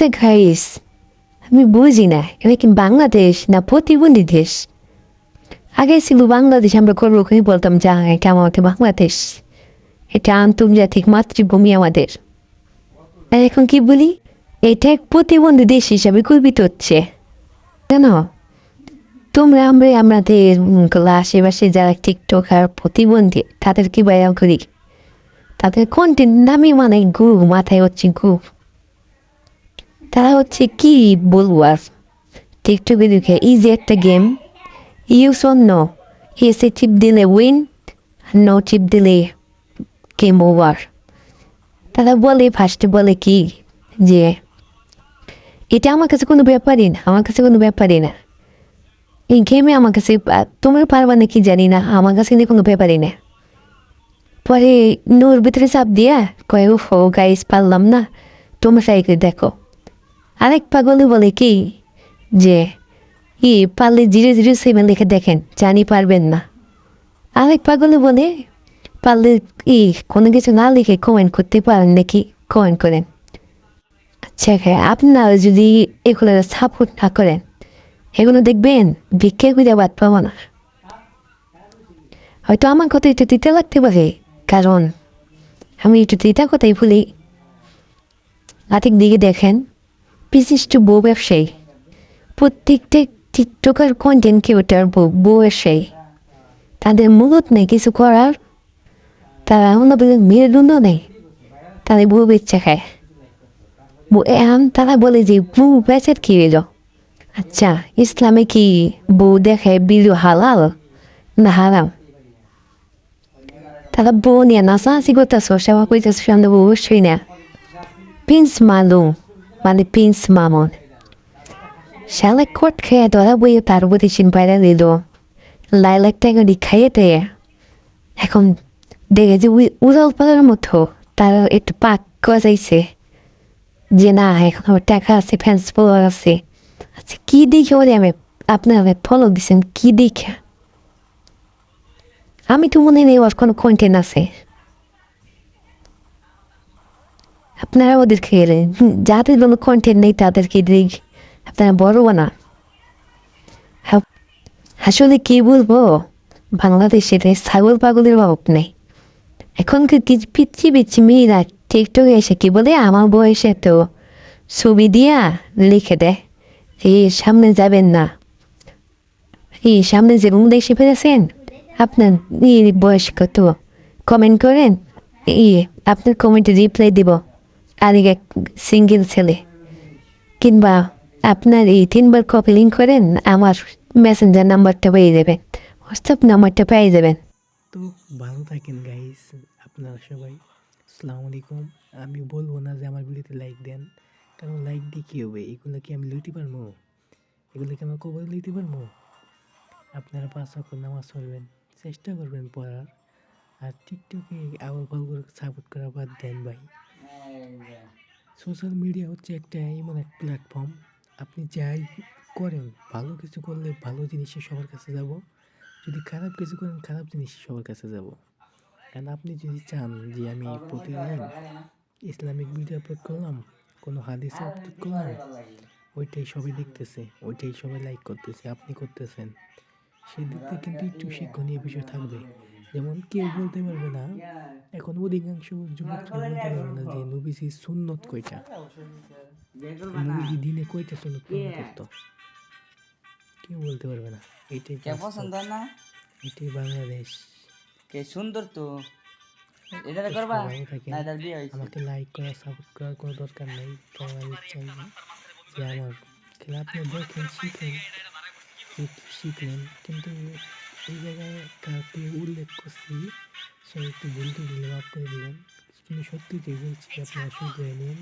আচ্ছা গাইস আমি বুঝি না এটা কি বাংলাদেশ না প্রতিবন্ধী দেশ? আগে ছিল বাংলাদেশ আমরা করব কি বলতাম, যা, এটা আমাকে বাংলাদেশ। এটা আন্তর্জাতিক মাতৃভূমি আমাদের। আর এখন কি বলি? এটা এক প্রতিবন্ধী দেশ হিসাবে গর্বিত হচ্ছে। কেন? তোমরা আমরা আমাদের আশেপাশে যারা টিকটক আর প্রতিবন্ধী তাদের কি বায়াম করি। তাদের কন্টেন্ট নামই মানে গু, মাথায় হচ্ছে গু। তারা হচ্ছে কি বলব আর? টিকটকে দেখে ইজি একটা গেম ইউস অন নো এসে চিপ দিলে উইন নো চিপ দিলে গেম ওভার তারা বলে ফার্স্টে বলে কি? যে, এটা আমার কাছে কোনো ব্যাপারই না, আমার কাছে কোনো ব্যাপারই না। এই গেমে আমার কাছে তোমরা পারবা নাকি জানি না, আমার কাছে কিন্তু কোনো ব্যাপারই না। পরে নোর ভিতরে চাপ দিয়া কয়ে ও গাইস পারলাম না। তোমরা ট্রাই করে দেখো। আরেক পাগলে বলে কি যে, ই পারলে জিরো জিরো সেভেন লিখে দেখেন, জানি পারবেন না। আরেক পাগলে বলে, পারলে ই কোনো কিছু না লিখে কমেন্ট করতে পারেন নাকি? কমেন্ট করেন। আচ্ছা হ্যাঁ আপনারা যদি এগুলো সাপোর্ট না করেন, এগুলো দেখবেন, ভিক্ষে খুঁজে বাদ পাবো না। হয়তো আমার কথা একটু দিতে লাগতে পারে, কারণ আমি একটু দিতে কথাই ভুলি আরেক দিকে দেখেন বিশিষ্ট বউ ব্যবসায়ী। প্রত্যেকটা টিকটকার কন্টেন্ট ক্রিয়েটার বউ ব্যবসায়ী। তাদের মূলত নেই কিছু করার। তারা অন্য মেরুদণ্ড নেই। তাদের বউ বেচা খায়। এখন তারা বলে যে, বউ বেচার কি এলো আচ্ছা ইসলামে কি বউ দেখে বিলু হালাল না হারাম? তারা বউ নিয়ে করতেছ, সেবা করতেছ সামনে বউ অবশ্যই না প্রিন্স মালুম। মানে প্রিন্স মামুন শালে কোট খেয়ে ধরা বইয়ে তার উপরে চিন পায়রা দিল লাইলাক টাকা খাইয়ে দেয় এখন দেখে যে উড়াল পালার মতো তার একটু পাক গজাইছে যে না এখন আমার টাকা আছে ফ্যান্স ফলোয়ার আছে আচ্ছা কী দেখে ওরে আমি আপনার ফলো দিচ্ছেন কী দেখে আমি তো মনে নেই ওর কোনো কন্টেন্ট আছে আপনারা ওদের খেয়ে যাদের কোনো কন্টেন্ট নেই তাদেরকে দিক আপনারা বড় না। হা- আসলে কি বলব? বাংলাদেশে তো ছাগল পাগলের অভাব নেই। এখনকার কিছু পিচ্ছি পিচ্ছি মেয়েরা টিকটকে এসে কি বলে? আমার বয়সে তো ছবি দিয়া লিখে দেয়। এই সামনে যাবেন না। এই সামনে যে রুম দেখে ফেলেছেন, আপনার এই বয়স কত? কমেন্ট করেন। এই আপনার কমেন্টে রিপ্লাই দিব। আর এক সিঙ্গেল ছেলে। কিংবা আপনার এই তিনবার কপি লিঙ্ক করেন, আমার মেসেঞ্জার নাম্বারটা পেয়ে যাবেন হোয়াটসঅ্যাপ নাম্বারটা পেয়ে যাবেন। তো ভালো থাকেন গাইস আপনারা সবাই, আসসালামু আলাইকুম। আমি বলব না যে আমার ভিডিওতে লাইক দেন, কারণ লাইক দিয়ে কী হবে? এগুলো কি আমি লইতে পারব? এগুলো কি আমার কবর লইতে পারব? আপনারা পাঁচ অক্ষ নামাজ পড়বেন, চেষ্টা করবেন পড়ার। আর টিকটকে আবার ফল করে সাপোর্ট করা বাদ দেন ভাই। সোশ্যাল মিডিয়া হচ্ছে একটা এমন এক প্ল্যাটফর্ম আপনি যাই করেন, ভালো কিছু করলে ভালো জিনিসই সবার কাছে যাব। যদি খারাপ কিছু করেন, খারাপ জিনিসই সবার কাছে যাব। কারণ আপনি যদি চান যে আমি প্রতিদিন ইসলামিক ভিডিও আপলোড করলাম, কোনো হাদিস আপলোড করলাম, ওইটাই সবাই দেখতেছে, ওইটাই সবাই লাইক করতেছে, আপনি করতেছেন। সেই দিক থেকে কিন্তু একটু শিক্ষণীয় বিষয় থাকবে। যেমন কেউ বলতে পারবে না এখন অধিকাংশ যুবকরা বলতে পারবে না যে নবীজি সুন্নত কয়টা? নবীজি দিনে কয়টা সুন্নত পালন করতো? কেউ বলতে পারবে না। এইটাই কে পছন্দ না? এটাই বাংলাদেশ। কে সুন্দর তো। এটা করবা? না এটার বিয়ে হয়েছে। আমাকে লাইক করা কোনো দরকার নেই। চাই না যে আমার খেলা আপনি দেখেন শিখেন। শিখলেন কিন্তু এই জায়গায় কাউকে উল্লেখ করছি সে একটু ভুল করে দিলে মাফ করে দিলেন। কিন্তু সত্যিটাই বলছি আপনারা শুধরে নেন